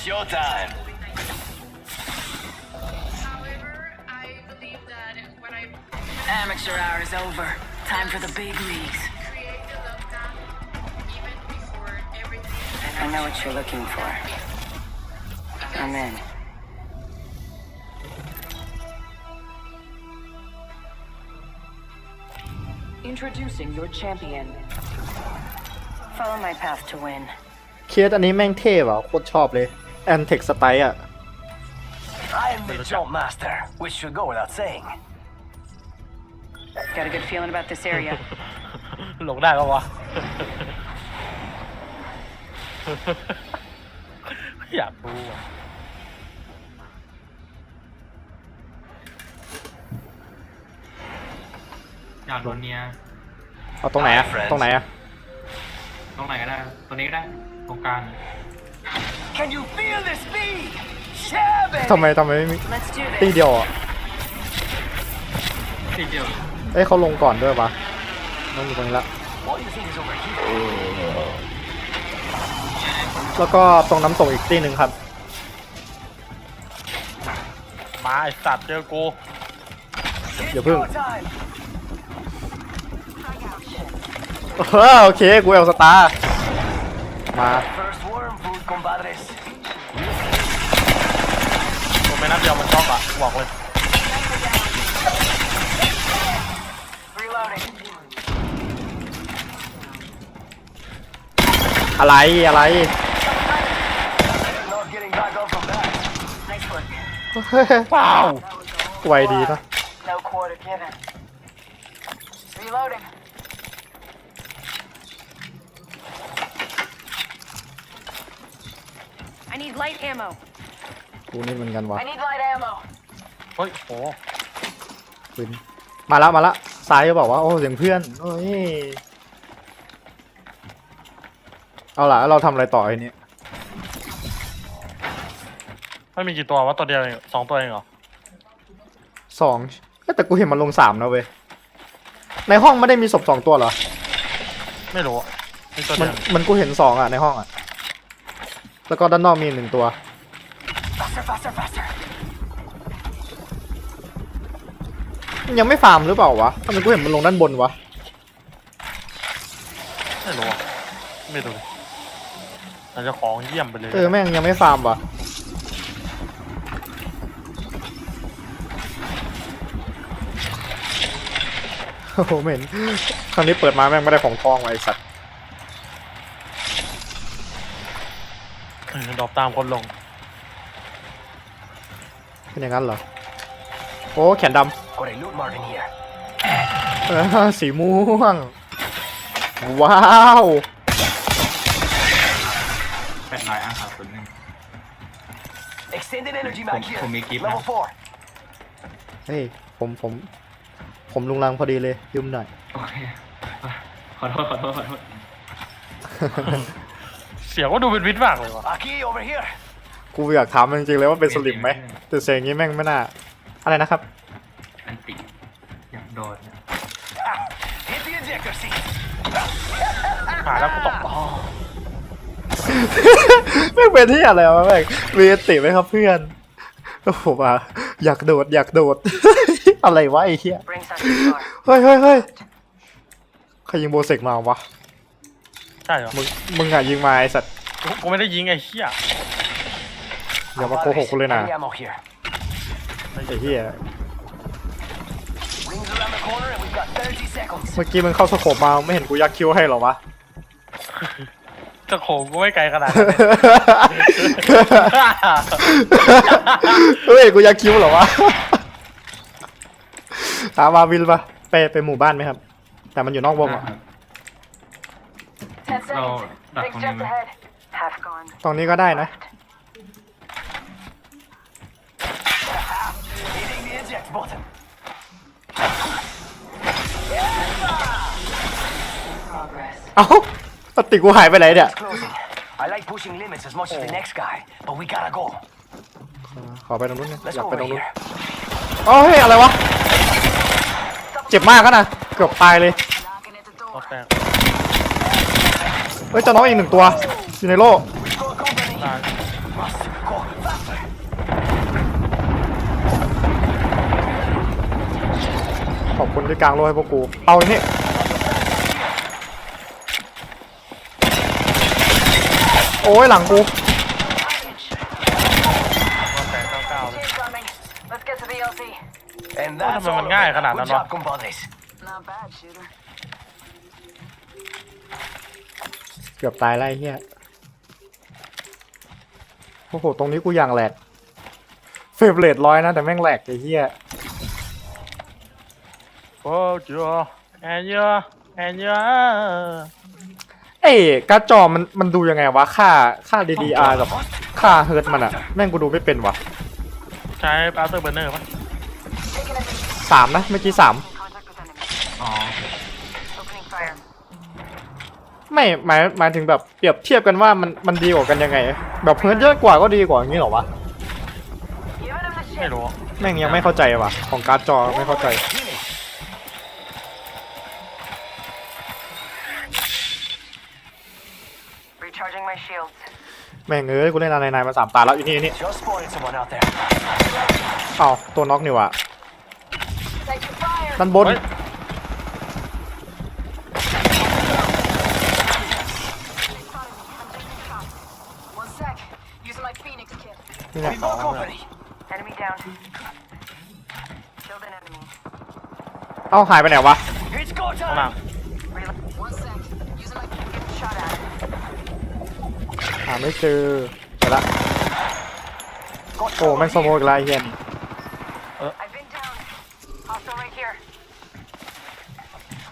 it's showtime. However, I believe that when I Amateur hour is over. Time for the big leagues. create the lockdown, even before everything, I know what you're looking for. I'm in. Introducing your champion. Follow my path to win. เคสอันนี้แม่งเท่ว่ะโคตรชอบเลย แอนเทคสไตล์อะ I am the jump master, which should go without saying. Got a good feeling about this area. หลงได้ปะวะ อยากรู้อะอยากโดนเนียเอาตรงไหนอะ ตรงไหนอะ ตรงไหนก็ได้ตรงนี้ก็ได้ ตรงกลาง Can you feel the speed? Yeah, baby. ทำไมทำไมไม่มี Let's do ตี this. เดียวอะทีเดียวเอ้ยเขาลงก่อนด้วยปะต้องอยู่ตรงนี้ละ What do you think is over here? แล้วก็ตรงน้ำตกอีกตีหนึ่งครับ มาไอสัตว์เจอกู It's Dạ vâng. go time. เออโอเค กูเอลสตาร์มา First worm food, compadres. นัดเดียวมันช็อกอ่ะบอกเลย Reloading. อะไรอะไร Not getting back up from that. Nice work. ว้าว ไวดีนะ No quarter given. Reloading. I need light ammo. กูนี่เหมือนกันวะ I need light ammo. เฮ้ยโอ้ปืนมาละมาละซ้ายก็บอกว่าโอ้เสียงเพื่อนโอ้ยเอาล่ะแล้วเราทำอะไรต่อไอ้นี่ไม่มีกี่ตัววะตัวเดียวเองสองตัวเองเหรอสองเอ้ยแต่กูเห็นมันลงสามนะเว้ยในห้องไม่ได้มีศพสองตัวเหรอไม่รู้อะมีตัวมัเดีนยวมันกูเห็นสองอะในห้องอะแล้วก็ด้านนอกมีหนึ่งตัว Faster, faster, faster. มันยังไม่ฟาร์มหรือเปล่าวะทำไมกูเห็นมันลงด้านบนวะ ไม่รู้อะไม่รู้อาจจะของเยี่ยมไปเลยเออแม่งยังไม่ฟาร์มวะโอ้โหเหม็นครั้งนี้เปิดมาแม่งไม่ได้ของทองว่ะไอสัตว์เออดรอปตามคนลง เป็นอย่างนั้นเหรอ โอ้แขนด Got a loot mark in here. ำเออสีม่วง ว้าวแปดร้อยอะครับคนหนึ่ง Extended energy mag here. From me, keep Level that. four. เฮ้ยผมผม ผมลุงลังพอดีเลยยืมหน่อย โอเคอะขอโทษขอโทษขอโทษ เสียงก็ดูเป็นวิทย์มากเลยวะ Aquí, over here. กูอยากถามจริงๆเลยว่าเป็นสลิมไหมแต่เสียงอย่างนี้แม่งไม่น่า อะไรนะครับ อันติอยากโดนนะ Ah, hit the ejector seat. หาแล้วกูตกอ๋อแม่งเป็นที่อะไรวะแม่งมีสติไหมครับเพื่อนโอ้โหมาอยากโดดอยากโดด อะไรวะไอ้เหี้ย Bring something far. เฮ้ยเฮ้ยเฮ้ยใครยิงโบเซกมาวะ ใช่เหรอมึง มึงอะยิงมาไอสัตว์กูกูไม่ได้ยิงไอ้เหี้ย อย่ามาโกหกกูเลยนะ Enemy ammo here. ไอ้เหี้ย Rings around the corner and we've got 30 seconds. เมื่อกี้มันเข้าสโคปมาไม่เห็นกูยักคิ้วให้เหรอวะจะโขงกูไม่ไกลขนาดนั้นเฮ้ยกูยักคิ้วเหรอวะตามมาวินปะไปไปหมู่บ้านไหมครับ แต่มันอยู่นอกวงอะ Ten No, seconds. not Big on steps you. ahead. Half gone. ตรงนี้ก็ได้นะ Hitting the eject button. Progress. เอ้าปฏิกูหายไปไหนเนี่ย It's closing. I like pushing limits as much as the next guy, but we gotta go. ขอไปตรงนู้นนะ Let's อยาก go ไป over ตรงนู้น here. โอ้ยอะไรวะ เจ็บมากก็นะเกือบตายเลย Knocking at the ร door. ถแตกเฮ้ยเจะน้องอีกหนึ่งตัวอยู่ในโล่ คุณที่กลางโลให้พวกกู เอานี่โอ้ยหลังกูก็แปดเก้าเก้าเลย Incoming. Let's get to the LZ. And Ôi, that's mà all mình of ง่าย it. ขนาด Good นั้นวะ job, compadres. Not bad, shooter. เกือบตายไล่เฮียโอ้โห ตรงนี้กูอย่างแหลกเฟรมเรทร้อยนะ แต่แม่งแหลกไอ้เฮีย โอ้เจ้าแอนเยอะแอนเยอะเอ้ยการ์ดจอมันมันดูยังไงวะ ค่าค่า DDR กับค่าเฮิร์ตมันอะแม่งกูดูไม่เป็นวะใช้ปาเตอร์เบอร์เนอร์ปะ Taking enemy. สามนะเมื่อกี้สาม Contact with enemy. อ๋อ Opening fire. ไม่หมายหมายถึงแบบเปรียบเทียบกันว่ามันมันดีกว่ากันยังไง แบบเฮิร์ตเยอะกว่าก็ดีกว่าอย่างนี้เหรอวะ Giving him the ไม่ shit. รู้แม่งยังไม่เข้าใจว่ะของการ์ดจอไม่เข้าใจ Recharging my shields. แม่งเอ้ยกูเล่นอะไรนายมาสามตาแล้วอีนี่อีนี่ Just spotted someone out there. เอ้าตัวน็อกนี่ว่ะ Taking fire. ด้านบนเฮ้ย One sec. Using my Phoenix kit. นี่แหละ We've got company. Enemy down. Killed an enemy. เอ้าหายไปไหนวะ It's go ข้างหลัง time. Reload. One sec. Using my getting shot at. หาไม่เจอไปละโอ้แม่งสโมกอีกแล้วไอ้เฮียน I've been down. Hostile right here.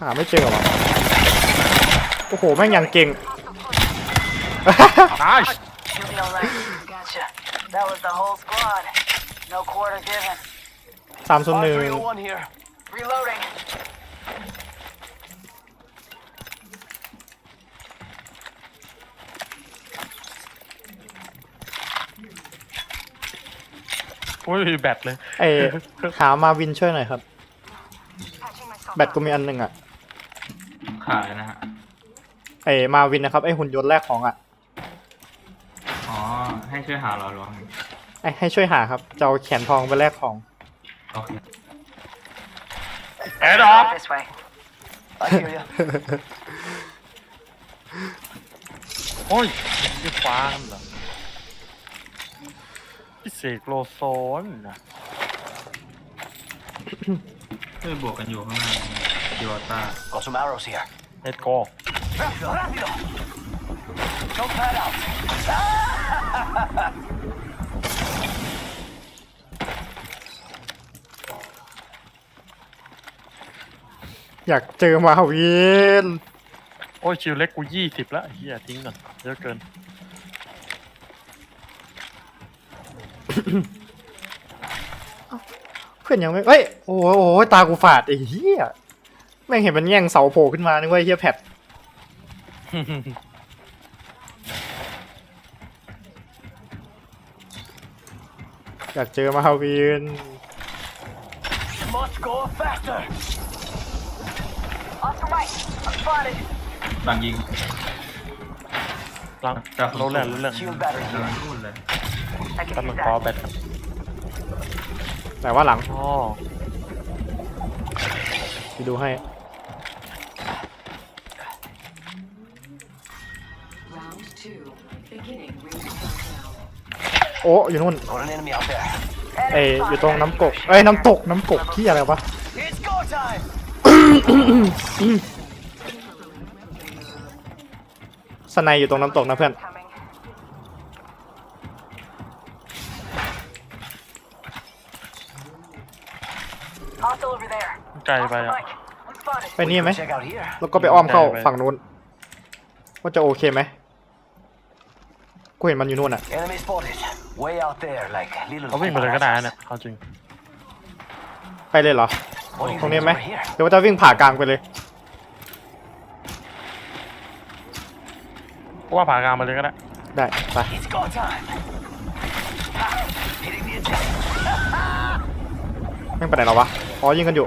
หาไม่เจอวะโอ้โห แม่งยังเก่งตาย Shooting all right. Gotcha. That was the whole squad. No quarter given. สามศูนย์หนึ่ง R301 here. Reloading. อุ้ยแบตเลยเอ้ยหามาวินช่วยหน่อยครับ Patching myself แบตกูมีอันหนึ่งอะขายนะฮะ ไอ้มาวินนะครับไอ้หุ่นยนต์แรกของอะอ๋อ ให้ช่วยหาเราหรือว่าไงไอ้ให้ช่วยหาครับจะเอาแขนทองไปแลกของ โอเคแอร์ดรอป This way. I hear you. โอ้ยนี่ฟ้านั่นเหรอพี่ เสกโลโซนนะเพื่อนบวกกันอยู่ข้างหน้าดิวต้า Got some arrows here. เอ็ดโก Rápido, rápido. Jump pad out. อยากเจอมาวินโอ้ยชิวเล็กกูยี่สิบแล้วเฮียทิ้งก่อนเยอะเกิน เพื่อนยังไม่เฮ้ยโอ้โหโอ้โหตากูฝาดไอ้เหี้ยแม่งเห็นมันแย่งเสาโผล่ขึ้นมานึกว่าไอ้เหี้ยแพทอยากเจอมาวิน Must go faster. Off the right. I'm spotted. หลังยิง หลังจากรู้เรื่องรู้เรื่อง Shield battery กำลั here. งพูดเลย I can กำลัง use ขอ that. แบตครับแต่ว่าหลังอ๋อไปดูให้ Round two. Beginning ring countdown. โอ้อยู่นู่น Got an enemy out there. เอ้ยอยู่ตรงน้ำกกเอ้ยน้ำตกน้ำกกที่อะไรวะ It's go time. สไนอยู่ตรงน้ำตกนะเพื่อน Coming. Hostile over there. ไกลไป Off the อะ mic. I'm spotted. ไปนี่ไหม Check out here. แล้วก็ไปอ้อมเข้าได้ไปฝั่งนู้นว่าจะโอเคไหมกูเห็นมันอยู่นู่นอะ Enemy spotted. Way out there, like little. เขาวิ่งไปเลยก็ได้นะเนี่ยเอาจริง ไปเลยเหรอ What do you ตรง think นี้ is ไหม over here? หรือว่าจะวิ่งผ่ากลางไปเลยเพราะว่าผ่ากลางมาเลยก็ได้ ได้ ไป It's go time. Ha! Hitting the eject. แม่งไปไหนแล้ววะ อ๋อยิงกันอยู่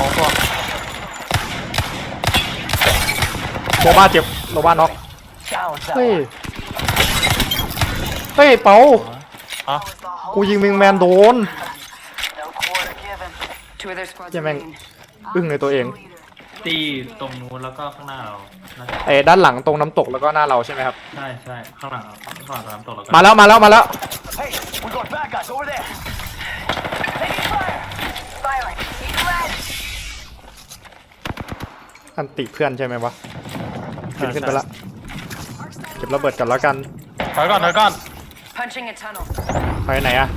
ของตัวโลบ้าเจ็บโลบ้าน็อก Down, down. เฮ้ยเฮ้ยเปาฮะกูยิงวิงแมนโดน No quarter given. Two other squads Yeah, man. remain. อึ้งในตัวเองตีตรงนู้นแล้วก็ข้างหน้าเราน่าจะไอ้ด้านหลังตรงน้ำตกแล้วก็หน้าเราใช่ไหมครับ ใช่ใช่ข้างหลังข้างหลังน้ำตกแล้วก็มาแล้วมาแล้วมาแล้ว Hey, we got bad guys over there. Taking fire. Firing. Keep red. อันติเพื่อนใช่ไหมวะขึ้นขึ้นไปละเก็บระเบิดกันแล้วกันถอยก่อนถอยก่อน Punching a tunnel. ไปไหนอะ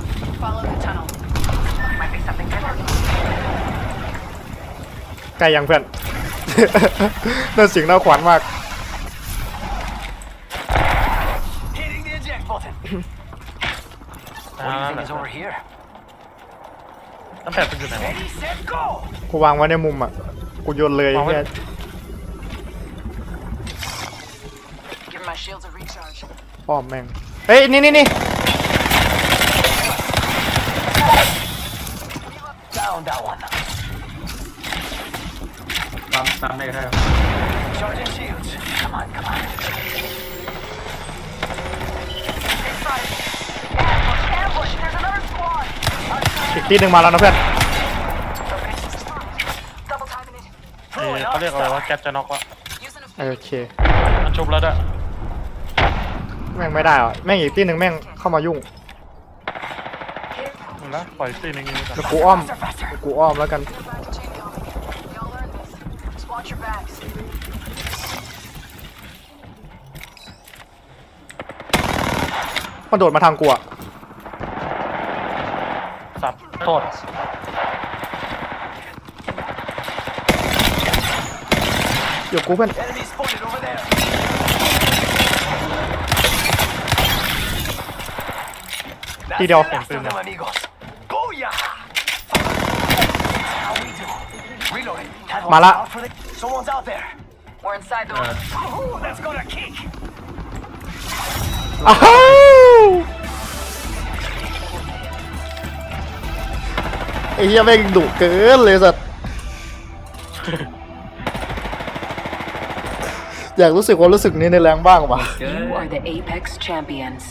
Follow the tunnel. Might be something different. ใกล้ยังเพื่อน น่าเสิงน่าขวัญมาก Hitting the eject button. What do you think is over here? ตั้งแต่เป็นอยู่ไหนวะ Ready, set, go. กูวางไว้ในมุมอะ กูโยนเลยวางไว้ เนี่ย Give my shields a recharge. ป้อมแม่ง เฮ้ย นี่นี่นี่ Down that one. ตามตามได้ก็ได้ครับ Charging shields. Come on, come on. อีกที่หนึ่งมาแล้วนะเพื่อน Double timing it. เอ้ยเขาเรียกอะไรว่าแก๊ปจะน็อกวะ Using a โอเค มันชุบแล้วด้วยแม่งไม่ได้อะแม่งอีกที่หนึ่งแม่งเข้ามายุ่งเอาละปล่อยตีหนึงยิงไปก่อนแล้วกูอ้อมเดี๋ยวกูอ้อมแล้วกัน Y'all learned this. Just watch your backs. มันโดดมาทางกูอะสับ โทษเดี๋ยวกูเพื่อน Enemy spotted over there. That's Đi the đâu? last of them, amigos. Booyah! How we do? Reloading. That เหี้ยแม่งดุเกินเลยสัตว์ อยากรู้สึกความรู้สึกนี้ในแรงบ้างวะ You are the Apex champions.